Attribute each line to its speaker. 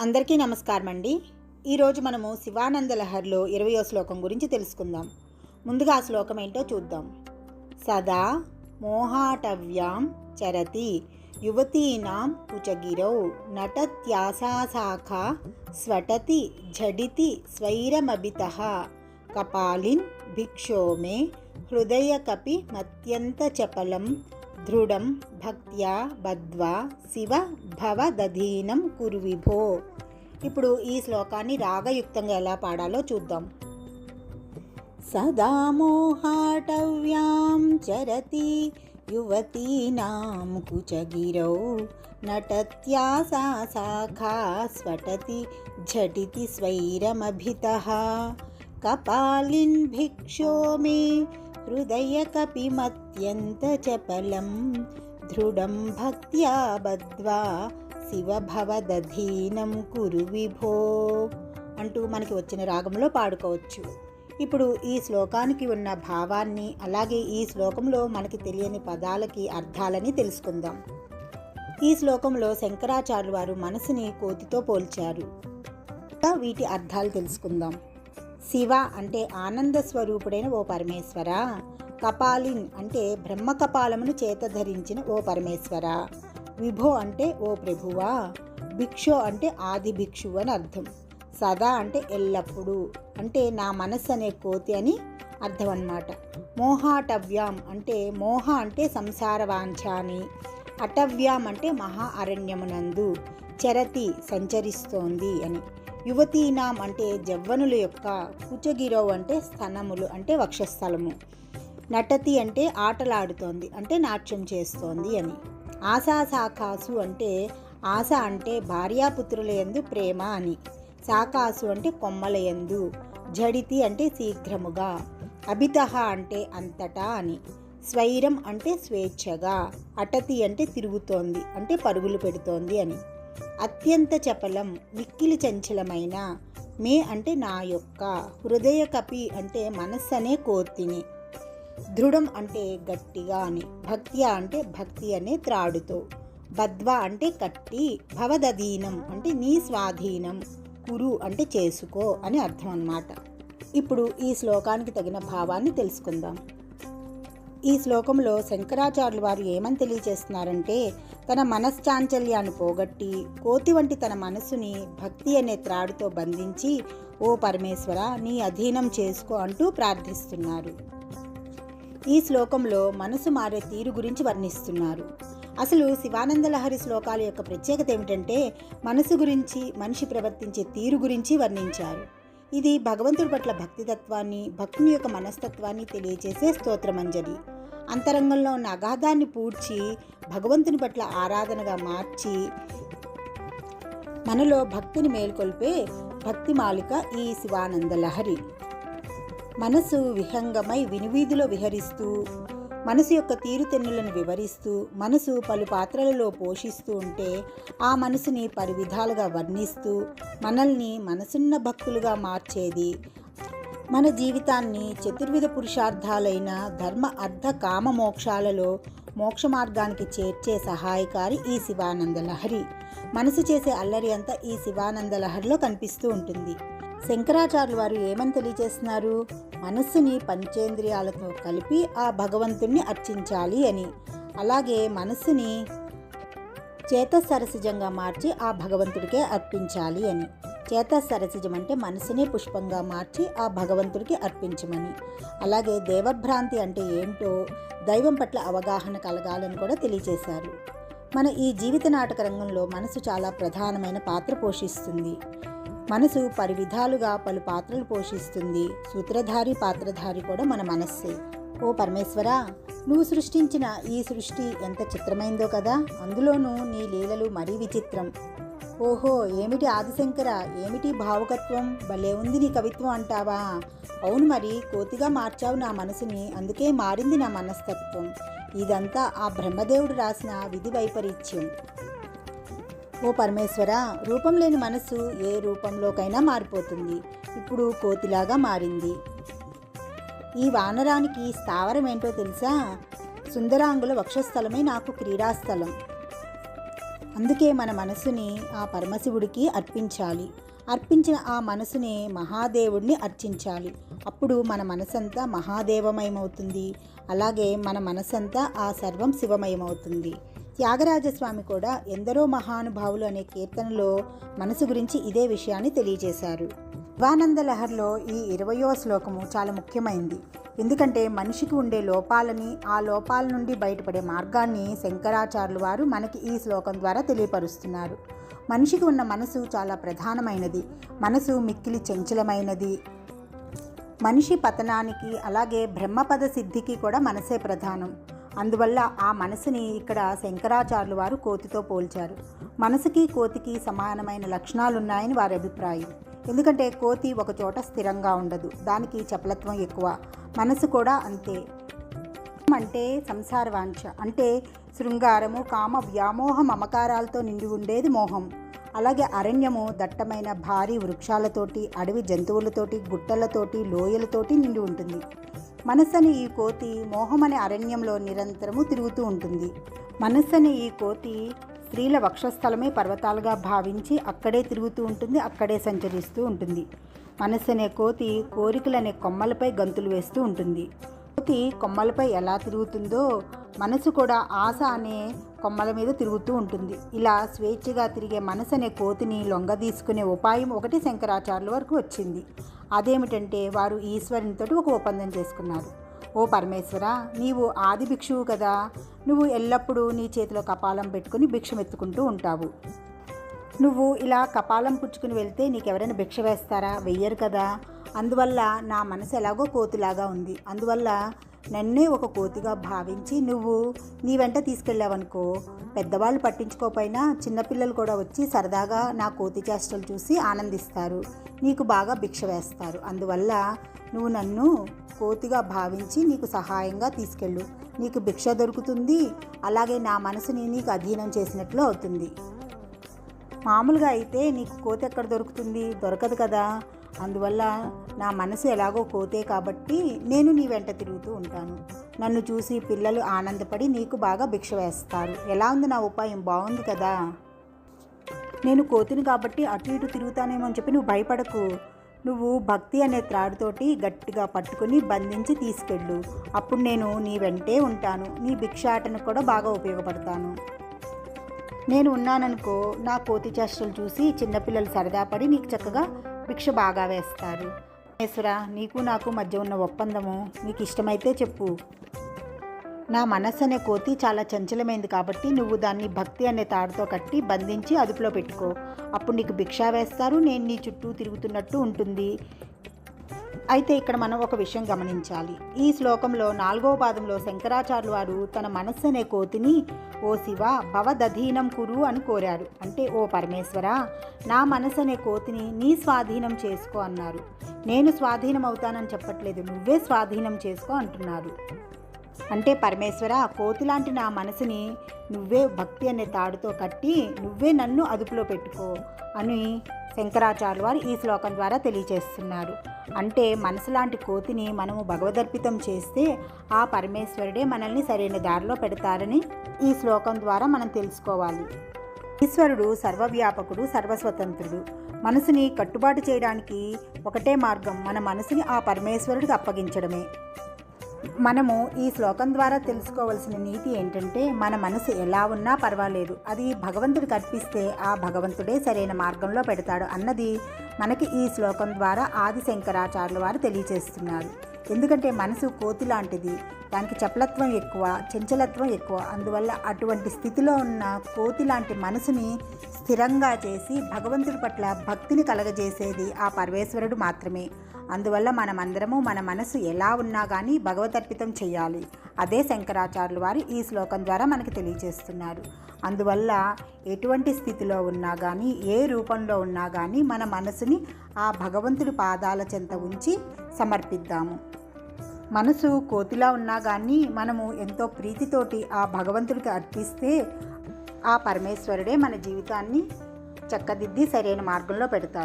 Speaker 1: అందరికీ నమస్కారం అండి ఈరోజు మనము శివానంద లహర్లో ఇరవయో శ్లోకం గురించి తెలుసుకుందాం. ముందుగా ఆ శ్లోకం ఏంటో చూద్దాం. సదా మోహాటవ్యాం చరతి యువతీనాం కుచగిరౌ నటత్యాసాశాఖ స్వటతి ఝడితి స్వైరమభిత కపాలిన్ భిక్షోమే హృదయ హృదయకపి మత్యంత చపలం దృఢం భక్త్యా బద్వా శివ భవదధీనం కుర్విభో ఇప్పుడు ఈ శ్లోకాన్ని రాగయుక్తంగా ఎలా పాడాలో చూద్దాం. సదా మోహాటవ్యాం చరతి యువతీనాం కుచగిరౌ నటత్యాసా శాఖా స్ఫటతి ఝటితి स्वैरमभितः కపాలిన్ భిక్షో మే హృదయకపిమత్యంతచపలం దృఢం భక్త్యా బద్వా శివభవదధీనం కురు విభో అంటూ మనకి వచ్చిన రాగంలో పాడుకోవచ్చు. ఇప్పుడు ఈ శ్లోకానికి ఉన్న భావాన్ని అలాగే ఈ శ్లోకంలో మనకి తెలియని పదాలకి అర్థాలని తెలుసుకుందాం. ఈ శ్లోకంలో శంకరాచార్యులు వారు మనసుని కోతితో పోల్చారు. వీటి అర్థాలు తెలుసుకుందాం. శివ అంటే ఆనంద స్వరూపుడైన ఓ పరమేశ్వర. కపాలిన్ అంటే బ్రహ్మ కపాలమును చేత ధరించిన ఓ పరమేశ్వర. విభో అంటే ఓ ప్రభువా. భిక్షో అంటే ఆది భిక్షు అని అర్థం. సదా అంటే ఎల్లప్పుడూ అంటే నా మనస్సు అనే కోతి అని అర్థం అన్నమాట మోహాటవ్యాం అంటే మోహ అంటే సంసార వాంఛ అని అటవ్యాం అంటే మహా అరణ్యమునందు చరతి సంచరిస్తోంది అని. యువతీనాం అంటే జవ్వనుల యొక్క కుచగిరవ్ అంటే స్థనములు అంటే వక్షస్థలము. నటతి అంటే ఆటలాడుతోంది అంటే నాట్యం చేస్తోంది అని. ఆశా సాకాసు అంటే ఆశ అంటే భార్యాపుత్రుల ఎందు ప్రేమ అని. సాకాసు అంటే కొమ్మల యందు. జడితి అంటే శీఘ్రముగా. అభితహ అంటే అంతటా అని. స్వైరం అంటే స్వేచ్ఛగా. అటతి అంటే తిరుగుతోంది అంటే పరుగులు పెడుతోంది అని. అత్యంత చపలం మిక్కిలి చంచలమైన మే అంటే నా యొక్క హృదయ కపి అంటే మనస్సు అనే కోర్తిని. దృఢం అంటే గట్టిగా అని భక్తి అంటే భక్తి అనే త్రాడుతో. బద్వ అంటే కట్టి భవదధీనం అంటే నీ స్వాధీనం కురు అంటే చేసుకో అని అర్థం అన్నమాట ఇప్పుడు ఈ శ్లోకానికి తగిన భావాన్ని తెలుసుకుందాం. ఈ శ్లోకంలో శంకరాచార్యులు వారు ఏమని తెలియజేస్తున్నారంటే తన మనశ్చాంచల్యాన్ని పోగొట్టి కోతి వంటి తన మనస్సుని భక్తి అనే త్రాడుతో బంధించి ఓ పరమేశ్వర నీ అధీనం చేసుకో అంటూ ప్రార్థిస్తున్నారు. ఈ శ్లోకంలో మనసు మారే తీరు గురించి వర్ణిస్తున్నారు. అసలు శివానంద లహరి శ్లోకాల యొక్క ప్రత్యేకత ఏమిటంటే మనసు గురించి మనిషి ప్రవర్తించే తీరు గురించి వర్ణించారు. ఇది భగవంతుడి పట్ల భక్తితత్వాన్ని భక్తుని యొక్క మనస్తత్వాన్ని తెలియజేసే స్తోత్రమంజలి. అంతరంగంలో ఉన్న అగాధాన్ని పూడ్చి భగవంతుని పట్ల ఆరాధనగా మార్చి మనలో భక్తిని మేల్కొల్పే భక్తి మాలిక ఈ శివానంద లహరి. మనసు విహంగమై వినివీధిలో విహరిస్తూ మనసు యొక్క తీరుతెన్నులను వివరిస్తూ మనసు పలు పాత్రలలో పోషిస్తూ ఉంటే ఆ మనసుని పలు విధాలుగా వర్ణిస్తూ మనల్ని మనసున్న భక్తులుగా మార్చేది మన జీవితాన్ని చతుర్విధ పురుషార్థాలైన ధర్మ అర్థ కామ మోక్షాలలో మోక్ష మార్గానికి చేర్చే సహాయకారి ఈ శివానంద లహరి. మనసు చేసే అల్లరి అంతా ఈ శివానంద లహరిలో కనిపిస్తూ ఉంటుంది. శంకరాచార్యులు వారు ఏమని తెలియజేస్తున్నారు? మనస్సుని పంచేంద్రియాలతో కలిపి ఆ భగవంతుణ్ణి అర్చించాలి అని. అలాగే మనస్సుని చేతసరసిజంగా మార్చి ఆ భగవంతుడికే అర్పించాలి అని. చేతసరసిజం అంటే మనసునే పుష్పంగా మార్చి ఆ భగవంతుడికి అర్పించమని. అలాగే దేవభ్రాంతి అంటే ఏంటో దైవం పట్ల అవగాహన కలగాలని కూడా తెలియజేశారు మన ఈ జీవిత నాటక రంగంలో మనసు చాలా ప్రధానమైన పాత్ర పోషిస్తుంది. మనసు పలు విధాలుగా పలు పాత్రలు పోషిస్తుంది. సూత్రధారి పాత్రధారి కూడా మన మనస్సే. ఓ పరమేశ్వర నువ్వు సృష్టించిన ఈ సృష్టి ఎంత చిత్రమైందో కదా. అందులోనూ నీ లీలలు మరీ విచిత్రం. ఓహో ఏమిటి ఆదిశంకర? ఏమిటి భావుకత్వం? భలే ఉంది నీ కవిత్వం అంటావా? అవును మరి కోతిగా మార్చావు నా మనసుని అందుకే మారింది నా మనస్తత్వం. ఇదంతా ఆ బ్రహ్మదేవుడు రాసిన విధి వైపరీత్యం. ఓ పరమేశ్వర రూపం లేని మనసు ఏ రూపంలోకైనా మారిపోతుంది. ఇప్పుడు కోతిలాగా మారింది. ఈ వానరానికి స్థావరం ఏంటో తెలుసా? సుందరాంగుల వక్షస్థలమే నాకు క్రీడాస్థలం. అందుకే మన మనసుని ఆ పరమశివుడికి అర్పించాలి. అర్పించిన ఆ మనసుని మహాదేవుడిని అర్చించాలి. అప్పుడు మన మనసంతా మహాదేవమయమవుతుంది. అలాగే మన మనసంతా ఆ సర్వం శివమయమవుతుంది. త్యాగరాజస్వామి కూడా ఎందరో మహానుభావులు అనే కీర్తనలో మనసు గురించి ఇదే విషయాన్ని తెలియజేశారు. శివానంద లహర్లో ఈ ఇరవయో శ్లోకము చాలా ముఖ్యమైంది. ఎందుకంటే మనిషికి ఉండే లోపాలని ఆ లోపాల నుండి బయటపడే మార్గాన్ని శంకరాచార్యులు వారు మనకి ఈ శ్లోకం ద్వారా తెలియపరుస్తున్నారు. మనిషికి ఉన్న మనసు చాలా ప్రధానమైనది. మనసు మిక్కిలి చంచలమైనది. మనిషి పతనానికి అలాగే బ్రహ్మపద సిద్ధికి కూడా మనసే ప్రధానం. అందువల్ల ఆ మనసుని ఇక్కడ శంకరాచార్యులు వారు కోతితో పోల్చారు. మనసుకి కోతికి సమానమైన లక్షణాలు ఉన్నాయని వారి అభిప్రాయం. ఎందుకంటే కోతి ఒక చోట స్థిరంగా ఉండదు. దానికి చపలత్వం ఎక్కువ. మనసు కూడా అంతే. అంటే సంసార వాంఛ. అంటే శృంగారము కామ వ్యామోహ మమకారాలతో నిండి ఉండేది మోహం. అలాగే అరణ్యము దట్టమైన భారీ వృక్షాలతోటి అడవి జంతువులతోటి గుట్టలతోటి లోయలతోటి నిండి ఉంటుంది. మనస్సని ఈ కోతి మోహమనే అరణ్యంలో నిరంతరము తిరుగుతూ ఉంటుంది. మనస్సని ఈ కోతి స్త్రీల వక్షస్థలమే పర్వతాలుగా భావించి అక్కడే తిరుగుతూ ఉంటుంది అక్కడే సంచరిస్తూ ఉంటుంది. మనస్సు అనే కోతి కోరికలనే కొమ్మలపై గంతులు వేస్తూ ఉంటుంది. కోతి కొమ్మలపై ఎలా తిరుగుతుందో మనసు కూడా ఆశ అనే కొమ్మల మీద తిరుగుతూ ఉంటుంది. ఇలా స్వేచ్ఛగా తిరిగే మనసు అనే కోతిని లొంగదీసుకునే ఉపాయం ఒకటి శంకరాచార్యుల వరకు వచ్చింది. అదేమిటంటే వారు ఈశ్వరునితోటి ఒక ఒప్పందం చేసుకున్నారు. ఓ పరమేశ్వర నీవు ఆది భిక్షువు కదా. నువ్వు ఎల్లప్పుడూ నీ చేతిలో కపాలం పెట్టుకుని భిక్షం ఎత్తుకుంటూ ఉంటావు. నువ్వు ఇలా కపాలం పుచ్చుకుని వెళ్తే నీకెవరైనా భిక్ష వేస్తారా? వెయ్యరు కదా. అందువల్ల నా మనసు ఎలాగో కోతిలాగా ఉంది. అందువల్ల నన్నే ఒక కోతిగా భావించి నువ్వు నీ వెంట తీసుకెళ్ళావనుకో పెద్దవాళ్ళు పట్టించుకోపోయినా చిన్నపిల్లలు కూడా వచ్చి సరదాగా నా కోతి చేష్టలు చూసి ఆనందిస్తారు. నీకు బాగా భిక్ష వేస్తారు. అందువల్ల నువ్వు నన్ను కోతిగా భావించి నీకు సహాయంగా తీసుకెళ్ళు. నీకు భిక్ష దొరుకుతుంది. అలాగే నా మనసుని నీకు అధీనం చేసినట్లు అవుతుంది. మామూలుగా అయితే నీకు కోతి ఎక్కడ దొరుకుతుంది? దొరకదు కదా. అందువల్ల నా మనసు ఎలాగో కోతే కాబట్టి నేను నీ వెంట తిరుగుతూ ఉంటాను. నన్ను చూసి పిల్లలు ఆనందపడి నీకు బాగా భిక్ష వేస్తారు. ఎలా ఉంది నా ఉపాయం? బాగుంది కదా. నేను కోతిని కాబట్టి అటు ఇటు తిరుగుతానేమో అని చెప్పి నువ్వు భయపడకు. నువ్వు భక్తి అనే త్రాడుతోటి గట్టిగా పట్టుకుని బంధించి తీసుకెళ్ళు. అప్పుడు నేను నీ వెంటే ఉంటాను. నీ భిక్షాటను కూడా బాగా ఉపయోగపడతాను. నేను ఉన్నాననుకో నా కోతి చేష్టలు చూసి చిన్నపిల్లలు సరదా పడి నీకు చక్కగా భిక్ష బాగా వేస్తారు. ఈశ్వర నీకు నాకు మధ్య ఉన్న ఒప్పందము నీకు ఇష్టమైతే చెప్పు. నా మనస్సు అనే కోతి చాలా చంచలమైంది కాబట్టి నువ్వు దాన్ని భక్తి అనే తాడుతో కట్టి బంధించి అదుపులో పెట్టుకో. అప్పుడు నీకు భిక్ష వేస్తారు నేను నీ చుట్టూ తిరుగుతున్నట్టు ఉంటుంది. అయితే ఇక్కడ మనం ఒక విషయం గమనించాలి. ఈ శ్లోకంలో నాలుగవ పాదంలో శంకరాచార్యులు వారు తన మనస్సు అనే కోతిని ఓ శివ భవదధీనం కురు అని కోరారు. అంటే ఓ పరమేశ్వర నా మనసు అనే కోతిని నీ స్వాధీనం చేసుకో అన్నారు. నేను స్వాధీనం అవుతానని చెప్పట్లేదు నువ్వే స్వాధీనం చేసుకో అంటున్నారు. అంటే పరమేశ్వర కోతిలాంటి నా మనసుని నువ్వే భక్తి అనే తాడుతో కట్టి నువ్వే నన్ను అదుపులో పెట్టుకో అని శంకరాచార్య వారు ఈ శ్లోకం ద్వారా తెలియచేస్తున్నారు అంటే మనసు లాంటి కోతిని మనము భగవదర్పితం చేస్తే ఆ పరమేశ్వరుడే మనల్ని సరైన దారిలో పెడతారని ఈ శ్లోకం ద్వారా మనం తెలుసుకోవాలి. ఈశ్వరుడు సర్వవ్యాపకుడు సర్వస్వతంత్రుడు. మనసుని కట్టుబాటు చేయడానికి ఒకటే మార్గం మన మనసుని ఆ పరమేశ్వరుడికి అప్పగించడమే. మనము ఈ శ్లోకం ద్వారా తెలుసుకోవాల్సిన నీతి ఏంటంటే మన మనసు ఎలా ఉన్నా పర్వాలేదు. అది భగవంతుడికి అర్పిస్తే ఆ భగవంతుడే సరైన మార్గంలో పెడతాడు అన్నది మనకి ఈ శ్లోకం ద్వారా ఆది శంకరాచార్యుల వారు తెలియచేస్తున్నారు. ఎందుకంటే మనసు కోతి లాంటిది దానికి చపలత్వం ఎక్కువ చంచలత్వం ఎక్కువ. అందువల్ల అటువంటి స్థితిలో ఉన్న కోతి లాంటి మనసుని స్థిరంగా చేసి భగవంతుడి పట్ల భక్తిని కలగజేసేది ఆ పరమేశ్వరుడు మాత్రమే. అందువల్ల మనమందరము మన మనసు ఎలా ఉన్నా కానీ భగవతర్పితం చేయాలి. అదే శంకరాచార్యులు వారు ఈ శ్లోకం ద్వారా మనకి తెలియజేస్తున్నారు. అందువల్ల ఎటువంటి స్థితిలో ఉన్నా కానీ ఏ రూపంలో ఉన్నా కానీ మన మనసుని ఆ భగవంతుడి పాదాల చెంత ఉంచి సమర్పిద్దాము. మనసు కోతిలా ఉన్నా కానీ మనము ఎంతో ప్రీతితోటి ఆ భగవంతుడికి అర్పిస్తే ఆ పరమేశ్వరుడే మన జీవితాన్ని చక్కదిద్ది సరైన మార్గంలో పెడతాడు.